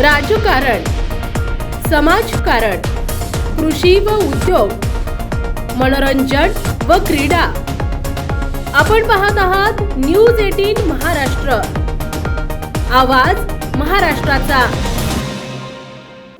राजकारण समाजकारण कृषी व उद्योग मनोरंजन व क्रीडा. आपण पाहत आहात न्यूज एटीन महाराष्ट्र. आवाज महाराष्ट्राचा.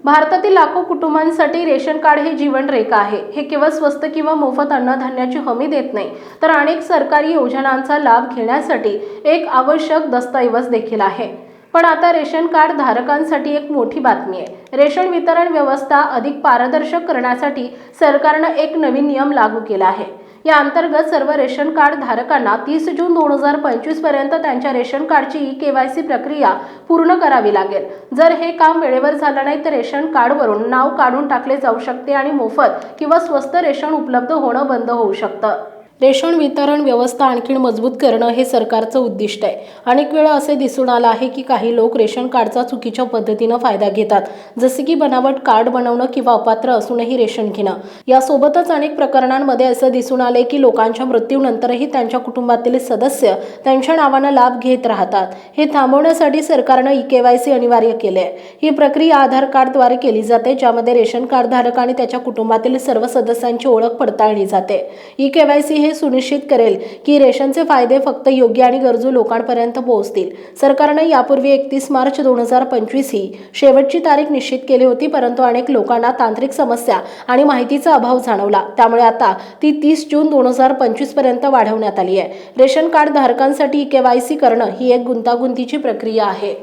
भारतातील लाखो कुटुंबांसाठी रेशन कार्ड हे जीवनरेखा आहे. हे केवळ स्वस्त किंवा मोफत अन्नधान्याची हमी देत नाही तर अनेक सरकारी योजनांचा लाभ घेण्यासाठी एक आवश्यक दस्तऐवज देखील आहे. पण आता रेशन कार्ड धारकांसाठी एक मोठी बातमी आहे. रेशन वितरण व्यवस्था अधिक पारदर्शक करण्यासाठी सरकारनं एक नवीन नियम लागू केला आहे. या अंतर्गत सर्व रेशन कार्ड धारकांना तीस जून दोन हजार पंचवीसपर्यंत त्यांच्या रेशन कार्डची ई के वाय सी प्रक्रिया पूर्ण करावी लागेल. जर हे काम वेळेवर झालं नाही तर रेशन कार्डवरून नाव काढून टाकले जाऊ शकते आणि मोफत किंवा स्वस्त रेशन उपलब्ध होणं बंद होऊ शकतं. रेशन वितरण व्यवस्था आणखीन मजबूत करणं हे सरकारचं उद्दिष्ट आहे. अनेक वेळा असे दिसून आलं आहे की काही लोक रेशन कार्डचा चुकीच्या पद्धतीनं फायदा घेतात. जसे की बनावट कार्ड बनवणं किंवा अपात्र असूनही रेशन घेणं. यासोबतच अनेक प्रकरणांमध्ये असं दिसून आले की लोकांच्या मृत्यूनंतरही त्यांच्या कुटुंबातील सदस्य त्यांच्या नावानं लाभ घेत राहतात. हे थांबवण्यासाठी सरकारनं ई केवायसी अनिवार्य केले आहे ही प्रक्रिया आधार कार्डद्वारे केली जाते ज्यामध्ये रेशन कार्डधारक आणि त्याच्या कुटुंबातील सर्व सदस्यांची ओळख पडताळली जाते. ई केवायसी हे सुनिश्चित करेल की रेशनचे फायदे फक्त योग्य आणि गरजू लोकांपर्यंत पोहोचतील. सरकारनं यापूर्वी एकतीस मार्च दोन हजार पंचवीस ही शेवटची तारीख निश्चित केली होती परंतु अनेक लोकांना तांत्रिक समस्या आणि माहितीचा अभाव जाणवला. त्यामुळे आता ती तीस जून दोन हजार पंचवीसपर्यंत वाढवण्यात आली आहे. रेशन कार्ड धारकांसाठी केवायसी करणं ही एक गुंतागुंतीची प्रक्रिया आहे.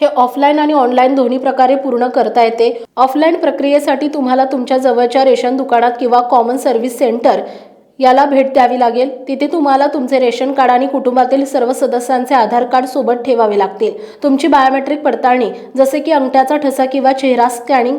हे ऑफलाईन आणि ऑनलाईन दोन्ही प्रकारे पूर्ण करता येते. ऑफलाईन प्रक्रियेसाठी तुम्हाला तुमच्या जवळच्या रेशन दुकानात किंवा कॉमन सर्व्हिस सेंटर याला भेट द्यावी लागेल. तिथे तुम्हाला तुमचे रेशन कार्ड आणि कुटुंबातील सर्व सदस्यांचे आधार कार्ड सोबत ठेवावे लागतील. तुमची बायोमेट्रिक पडताळणी जसे की अंगठ्याचा ठसा किंवा चेहरा स्कॅनिंग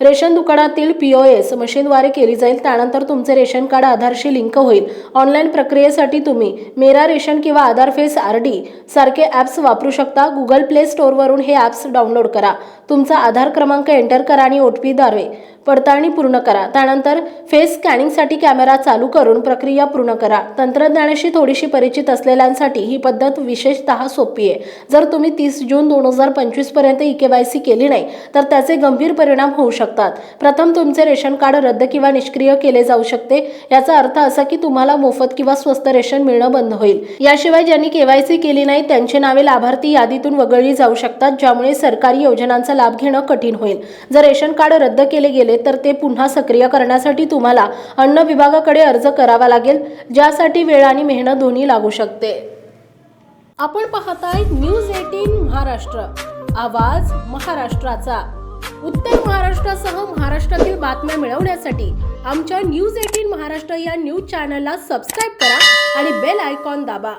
रेशन दुकानातील पी ओ एस मशीनद्वारे केली जाईल. त्यानंतर तुमचे रेशन कार्ड आधारशी लिंक होईल. ऑनलाईन प्रक्रियेसाठी तुम्ही मेरा रेशन किंवा आधार फेस आर डी सारखे ॲप्स वापरू शकता. गुगल प्ले स्टोअरवरून हे ॲप्स डाउनलोड करा. तुमचा आधार क्रमांक एंटर करा आणि ओ टी पीद्वारे पडताळणी पूर्ण करा. त्यानंतर फेस स्कॅनिंगसाठी कॅमेरा चालू करून प्रक्रिया पूर्ण करा. तंत्रज्ञानाशी थोडीशी परिचित असलेल्यांसाठी ही पद्धत विशेषतः सोपी आहे. जर तुम्ही तीस जून दोन हजार पंचवीसपर्यंत ई के वाय सी केली नाही तर त्याचे गंभीर परिणाम होऊ शकतात. प्रथम तुमचे रेशन कार्ड रद्द किंवा निष्क्रिय केले जाऊ शकते. याचा अर्थ असा की तुम्हाला मोफत किंवा स्वस्त रेशन मिळणं बंद होईल. याशिवाय ज्यांनी केवायसी केली नाही त्यांची नावे लाभार्थी यादीतून वगळली जाऊ शकतात ज्यामुळे सरकारी योजनांचा लाभ घेणं कठीण होईल. जर रेशन कार्ड रद्द केले गेले तर ते पुन्हा सक्रिय करण्यासाठी तुम्हाला अन्न विभागाकडे अर्ज करावा लागेल ज्यासाठी वेळ आणि मेहनत दोन्ही लागू शकते. आपण पाहताय न्यूज एटीन महाराष्ट्र. आवाज महाराष्ट्राचा. उत्तर महाराष्ट्रासह महाराष्ट्रातील बातम्या मिळवण्यासाठी आमच्या न्यूज एटीन महाराष्ट्र या न्यूज चॅनलला सबस्क्राईब करा आणि बेल आयकॉन दाबा.